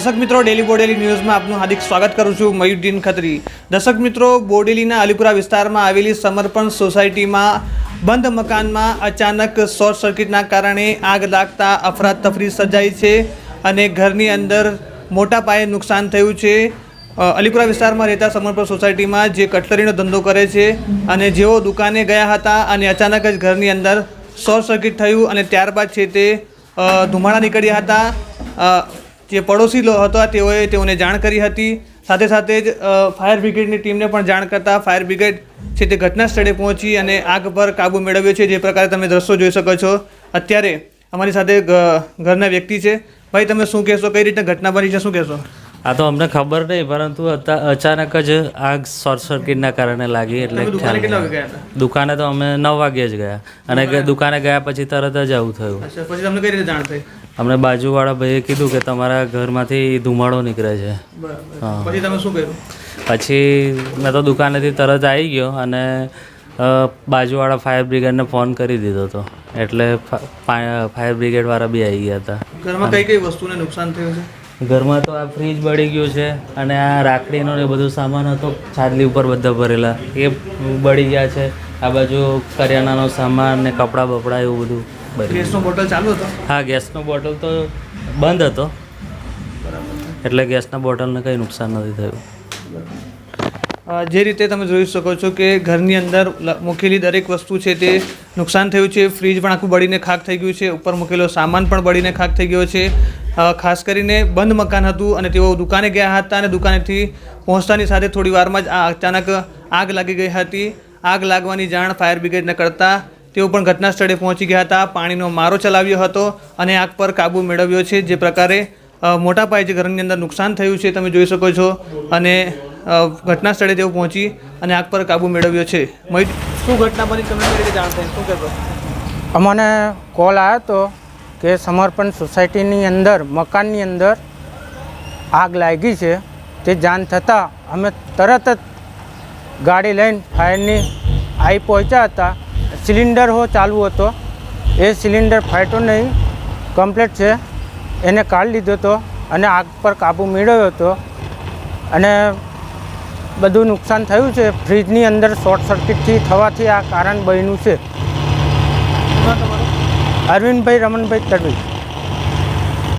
દર્શક મિત્રો, ડેલી બોડેલી ન્યૂઝમાં આપનું હાર્દિક સ્વાગત કરું છું મયુદ્દીન ખત્રી. દર્શક મિત્રો, બોડેલીના અલીપુરા વિસ્તારમાં આવેલી સમર્પણ સોસાયટીમાં બંધ મકાનમાં અચાનક શોર્ટ સર્કિટના કારણે આગ લાગતા અફરાતફરી સર્જાઈ છે અને ઘરની અંદર મોટા પાયે નુકસાન થયું છે. અલીપુરા વિસ્તારમાં રહેતા સમર્પણ સોસાયટીમાં જે કટલરીનો ધંધો કરે છે અને જેઓ દુકાને ગયા હતા અને અચાનક જ ઘરની અંદર શોર્ટ સર્કિટ થયું અને ત્યારબાદ છે તે ધુમાડા નીકળ્યા હતા. જે પડોશી હતા, તેઓએ તેઓને જાણ કરી હતી. સાથે સાથે જ ફાયર બ્રિગેડની ટીમને પણ જાણ કરતાં ફાયર બ્રિગેડ છે તે ઘટના સ્થળે પહોંચી અને આગ પર કાબૂ મેળવ્યો છે. જે પ્રકારે તમે દ્રશ્યો જોઈ શકો છો. અત્યારે અમારી સાથે ઘરના વ્યક્તિ છે. ભાઈ, તમે શું કહેશો? કઈ રીતે ઘટના બની છે? શું કહેશો? આ તો અમને ખબર નહીં પરંતુ અચાનક જ આગ શોર્ટ સર્કિટના કારણે લાગી એટલે દુકાને તો અમે નવ વાગે જ ગયા. અને દુકાને? ગયા પછી તરત જ આવું થયું. પછી તમને કઈ રીતે જાણ થઈ? અમને બાજુવાળા ભાઈએ કીધું કે તમારા ઘરમાંથી ધુમાડો નીકળે છે. પછી તમે શું કર્યું? પછી મેં તો દુકાનેથી તરત આવી ગયો અને બાજુવાળા ફાયર બ્રિગેડને ફોન કરી દીધો હતો એટલે ફાયર બ્રિગેડવાળા બી આવી ગયા હતા. ઘરમાં કઈ કઈ વસ્તુને નુકસાન થયું છે? ઘરમાં તો આ ફ્રીજ બળી ગયું છે અને આ રાખડીનો ને બધો સામાન હતો છાજલી ઉપર બધા ભરેલા. એ બળી ગયા છે. આ બાજુ કરિયાણાનો સામાન ને કપડાં બપડા એવું બધું ગેસનો બોટલ ચાલુ હતો? હા ગેસનો બોટલ તો બંધ હતો. એટલે ગેસના બોટલને કંઈ નુકસાન નથી થયું. જે રીતે તમે જોઈ શકો છો કે ઘરની અંદર મૂકેલી દરેક વસ્તુ છે તે નુકસાન થયું છે. ફ્રીજ પણ આખું બળીને ખાક થઈ ગયું છે. ઉપર મૂકેલો સામાન પણ બળીને ખાક થઈ ગયો છે. ખાસ કરીને બંધ મકાન હતું અને તેઓ દુકાને ગયા હતા અને દુકાનેથી પહોંચતાની સાથે થોડી વારમાં જ આ અચાનક આગ લાગી ગઈ હતી. આગ લાગવાની જાણ ફાયર બ્રિગેડને કરતાં તેઓ પણ ઘટના સ્થળે પહોંચી ગયા હતા. પાણીનો મારો ચલાવ્યો હતો અને આગ પર કાબૂ મેળવ્યો છે. જે પ્રકારે મોટા પાયે જે ઘરની અંદર નુકસાન થયું છે તમે જોઈ શકો છો અને ઘટના સ્થળે તેઓ પહોંચી અને આગ પર કાબૂ મેળવ્યો છે. શું ઘટના બની? તમે જાણતા શું કહેશો? અમને કોલ આવ્યો હતો કે સમર્પણ સોસાયટીની અંદર, મકાનની અંદર આગ લાગી છે, તે જાણ થતાં અમે તરત જ ગાડી લઈને ફાયરની આવી પહોંચ્યા હતા. સિલિન્ડર હો ચાલુ હતો. એ સિલિન્ડર ફાટ્યો નહીં, કમ્પ્લેટ છે. એને કાઢી લીધો હતો અને આગ પર કાબૂ મેળવ્યો હતો. અને બધું નુકસાન થયું છે. ફ્રીજની અંદર શોર્ટ સર્કિટથી થવાથી આ કારણ બન્યું છે. અરવિંદભાઈ રમણભાઈ તડવી.